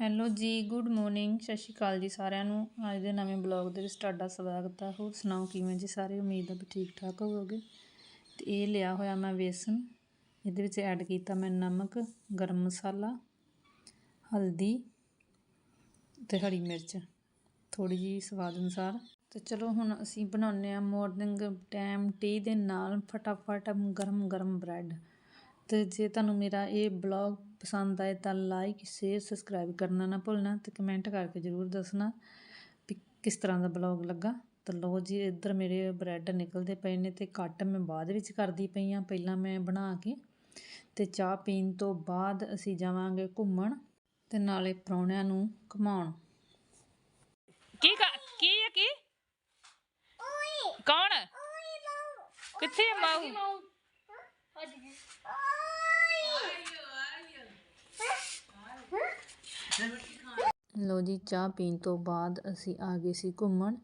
Hello ਜੀ, good morning, ਸਤਿ ਸ਼੍ਰੀ ਅਕਾਲ ਜੀ ਸਾਰਿਆਂ ਨੂੰ। ਅੱਜ ਦੇ ਨਵੇਂ ਬਲੌਗ ਦੇ ਵਿੱਚ ਤੁਹਾਡਾ ਸਵਾਗਤ ਹੈ ਹੋਰ ਸੁਣਾਓ ਕਿਵੇਂ ਜੀ ਸਾਰੇ? ਉਮੀਦ ਹੈ ਕਿ ਠੀਕ ਠਾਕ ਹੋਵੋਗੇ। ਤੇ ਇਹ ਲਿਆ ਹੋਇਆ ਮੈਂ ਵੇਸਣ। ਇਹਦੇ ਵਿੱਚ ਐਡ ਕੀਤਾ ਮੈਂ ਨਮਕ, ਗਰਮ ਮਸਾਲਾ, ਹਲਦੀ ਤੇ ਹਰੀ ਮਿਰਚ। ਥੋੜੀ ਜੀ ਸਵਾਦ ਅਨੁਸਾਰ। ਤੇ ਚਲੋ ਹੁਣ ਅਸੀਂ ਬਣਾਉਂਦੇ ਆ ਮਾਰਨਿੰਗ ਟਾਈਮ ਟੀ ਦੇ ਨਾਲ ਫਟਾਫਟ ਗਰਮ ਗਰਮ ਬ੍ਰੈਡ ਤੇ ਜੇ ਤੁਹਾਨੂੰ ਮੇਰਾ ਇਹ ਬਲੌਗ ਪਸੰਦ ਆਏ ਤਾਂ ਲਾਈਕ ਸ਼ੇਅਰ ਸਬਸਕ੍ਰਾਈਬ ਕਰਨਾ ਨਾ ਭੁੱਲਣਾ ਤੇ ਕਮੈਂਟ ਕਰਕੇ ਜ਼ਰੂਰ ਦੱਸਣਾ ਵੀ ਕਿਸ ਤਰ੍ਹਾਂ ਦਾ ਬਲੌਗ ਲੱਗਾ। ਤਾਂ ਲੋ ਜੀ ਇੱਧਰ ਮੇਰੇ ਬ੍ਰੈਡ ਨਿਕਲਦੇ ਪਏ ਨੇ ਤੇ ਕੱਟ ਮੈਂ ਬਾਅਦ ਵਿੱਚ ਕਰਦੀ ਪਈ ਆ ਪਹਿਲਾਂ ਮੈਂ ਬਣਾ ਕੇ ਤੇ ਚਾਹ ਪੀਣ ਤੋਂ ਬਾਅਦ ਅਸੀਂ ਜਾਵਾਂਗੇ ਘੁੰਮਣ ਤੇ ਨਾਲੇ ਪ੍ਰਾਹੁਣਿਆਂ ਨੂੰ ਘੁਮਾਉਣ। ਕੀ ਕੀ ਹੈ ਕੀ? ਕੌਣ? ਕਿੱਥੇ ਮਾਊ? ਲੋ ਜੀ, ਚਾਹ ਪੀਣ ਤੋਂ ਬਾਅਦ ਅਸੀਂ ਆ ਗਏ ਸੀ ਘੁੰਮਣ,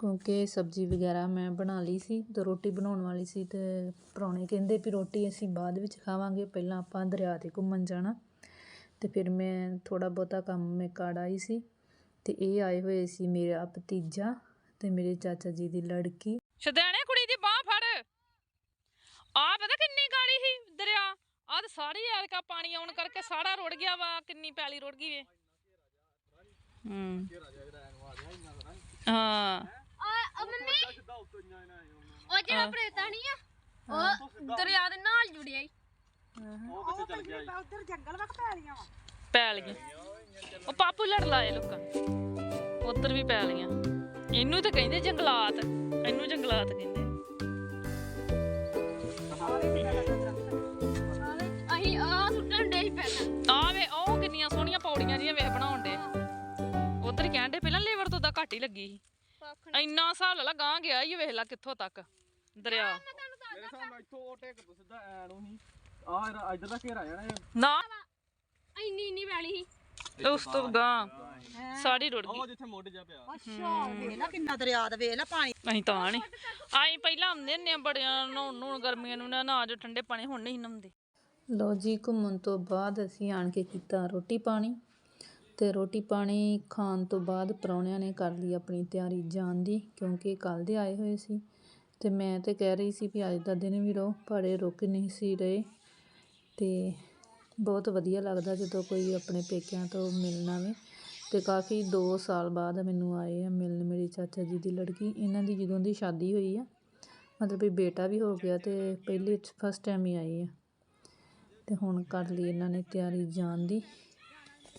ਕਿਉਂਕਿ ਸਬਜ਼ੀ ਵਗੈਰਾ ਮੈਂ ਬਣਾ ਲਈ ਸੀ ਤੇ ਰੋਟੀ ਬਣਾਉਣ ਵਾਲੀ ਸੀ ਤੇ ਪ੍ਰਾਹੁਣੇ ਕਹਿੰਦੇ ਵੀ ਰੋਟੀ ਅਸੀਂ ਬਾਅਦ ਵਿੱਚ ਖਾਵਾਂਗੇ, ਪਹਿਲਾਂ ਆਪਾਂ ਦਰਿਆ ਤੇ ਘੁੰਮਣ ਜਾਣਾ। ਤੇ ਫਿਰ ਮੈਂ ਥੋੜਾ ਬਹੁਤਾ ਕੰਮ ਮੈਂ ਕਰ ਆਈ ਸੀ ਤੇ ਇਹ ਆਏ ਹੋਏ ਸੀ ਮੇਰਾ ਭਤੀਜਾ ਤੇ ਮੇਰੇ ਚਾਚਾ ਜੀ ਦੀ ਲੜਕੀ। ਸ਼ਦੈਣੇ ਕੁੜੀ ਦੀ ਬਾਹ ਫੜ। ਆ ਪਤਾ ਕਿੰਨੀ ਕਾਲੀ ਸੀ ਦਰਿਆ, ਆਹ ਤਾਂ ਸਾਰੀ ਐਲਕਾ ਪਾਣੀ ਆਉਣ ਕਰਕੇ ਸਾੜਾ ਰੁੜ ਗਿਆ ਵਾ, ਕਿੰਨੀ ਪੈਲੀ ਰੁੜ ਗਈ ਵੇ। ਹੂੰ। ਹਾਂ। ਉਹ ਮੰਮੀ। ਉਹ ਜਿਹੜਾ ਪ੍ਰੇਤਾ ਨਹੀਂ ਆ ਉਹ ਦਰਿਆ ਦੇ ਨਾਲ ਜੁੜਿਆ ਈ। ਪੈ ਲਈਆਂ ਉਹ ਪਾਪੂ ਲੜ ਲਾਏ ਲੋਕਾਂ ਉਧਰ ਵੀ ਪੈ ਲਈਆਂ ਇਹਨੂੰ ਤਾਂ ਕਹਿੰਦੇ ਜੰਗਲਾਤ। ਇਹਨੂੰ ਜੰਗਲਾਤ ਕਹਿੰਦੇ। ਲੱਗੀ ਸੀ। ਇੰਨਾ ਹਿਸਾਬ ਲਾ ਲਾ ਗਾਂ ਗਿਆ ਹੀ ਵੇਖ ਲਾ ਕਿੱਥੋਂ ਤੱਕ। ਦਰਿਆ। ਮੇਰੇ ਹਿਸਾਬ ਨਾਲ ਇੱਥੋਂ ਉਹ ਟੇਕ ਤੋਂ ਸਿੱਧਾ ਐ ਨੂੰ ਨਹੀਂ ਆ ਇਧਰ ਦਾ ਘੇਰਾ ਜਾਣਾ ਇਹ। ਨਾ। ਇੰਨੀ ਇੰਨੀ ਵੈਲੀ ਸੀ। ਤੇ ਉਸ ਤੋਂ ਗਾਂ ਸਾੜੀ ਰੁੜ ਗਈ। ਉਹ ਜਿੱਥੇ ਮੋਢ ਜਾ ਪਿਆ। ਅੱਛਾ ਵੇਖ ਲੈ ਕਿੰਨਾ ਦਰਿਆ ਦਾ ਵੇਖ ਲੈ ਪਾਣੀ। ਅਸੀਂ ਤਾਂ ਨਹੀਂ ਆਈ ਪਹਿਲਾਂ ਆਉਂਦੇ ਨੇ ਬੜਿਆਂ ਨਹਾਉਣ ਨੂੰ ਗਰਮੀਆਂ ਨੂੰ ਨਾ ਨਹਾ ਜੋ ਠੰਡੇ ਪਾਣੀ ਹੁਣ ਨਹੀਂ ਨਹਾਉਂਦੇ। ਲੋ ਜੀ ਘੁੰਮਣ ਤੋਂ ਬਾਅਦ ਅਸੀਂ ਆਣ ਕੇ ਕੀਤਾ ਰੋਟੀ ਪਾਣੀ। ਅਤੇ ਰੋਟੀ ਪਾਣੀ ਖਾਣ ਤੋਂ ਬਾਅਦ ਪ੍ਰਾਹੁਣਿਆਂ ਨੇ ਕਰ ਲਈ ਆਪਣੀ ਤਿਆਰੀ ਜਾਣ ਦੀ, ਕਿਉਂਕਿ ਕੱਲ੍ਹ ਦੇ ਆਏ ਹੋਏ ਸੀ। ਅਤੇ ਮੈਂ ਤਾਂ ਕਹਿ ਰਹੀ ਸੀ ਵੀ ਅੱਜ ਦਾ ਦਿਨ ਵੀ ਰਹੋ, ਪਰ ਇਹ ਰੁਕ ਨਹੀਂ ਸੀ ਰਹੇ। ਅਤੇ ਬਹੁਤ ਵਧੀਆ ਲੱਗਦਾ ਜਦੋਂ ਕੋਈ ਆਪਣੇ ਪੇਕਿਆਂ ਤੋਂ ਮਿਲਣ ਆਵੇ। ਅਤੇ ਕਾਫੀ ਦੋ ਸਾਲ ਬਾਅਦ ਮੈਨੂੰ ਆਏ ਆ ਮਿਲਣ ਮੇਰੀ ਚਾਚਾ ਜੀ ਦੀ ਲੜਕੀ। ਇਹਨਾਂ ਦੀ ਜਦੋਂ ਦੀ ਸ਼ਾਦੀ ਹੋਈ ਆ, ਮਤਲਬ ਵੀ ਬੇਟਾ ਵੀ ਹੋ ਗਿਆ ਅਤੇ ਪਹਿਲੇ ਫਸਟ ਟਾਈਮ ਹੀ ਆਏ ਆ। ਅਤੇ ਹੁਣ ਕਰ ਲਈ ਇਹਨਾਂ ਨੇ ਤਿਆਰੀ ਜਾਣ ਦੀ।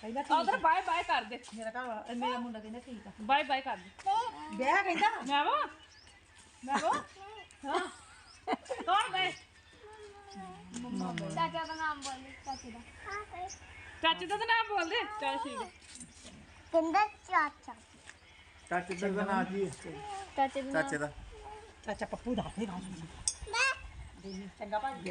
ਕਹਿੰਦਾ ਉਧਰ ਬਾਏ ਬਾਏ ਕਰ ਦੇ। ਮੇਰਾ ਘਰ ਵਾਲਾ ਮੇਰਾ ਮੁੰਡਾ ਕਹਿੰਦਾ ਠੀਕ ਆ। ਬਾਏ ਬਾਏ ਕਰ ਦੇ। ਵਿਆਹ ਕਹਿੰਦਾ ਮੈਂ ਵਾ? ਮੈਂ ਵਾ? ਹਾਂ। ਕੌਣ ਗਏ ਚਾਚਾ ਦਾ ਨਾਮ ਬੋਲ ਚਾਚੇ ਦਾ। ਚਾਚੇ ਦਾ ਤਾਂ ਨਾਮ ਬੋਲਦੇ ਚੱਲ ਠੀਕ ਹੈ ਕਹਿੰਦਾ ਚਾਚਾ। ਚਾਚੇ ਦਾ ਨਾਂ ਕੀ ਹੈ ਚਾਚੇ ਦਾ ਚਾਚੇ ਦਾ। ਚਾਚਾ ਪੱਪੂ ਦਾ ਫੇਰ ਆਉਂ ਚੰਗਾ ਭਾਈ।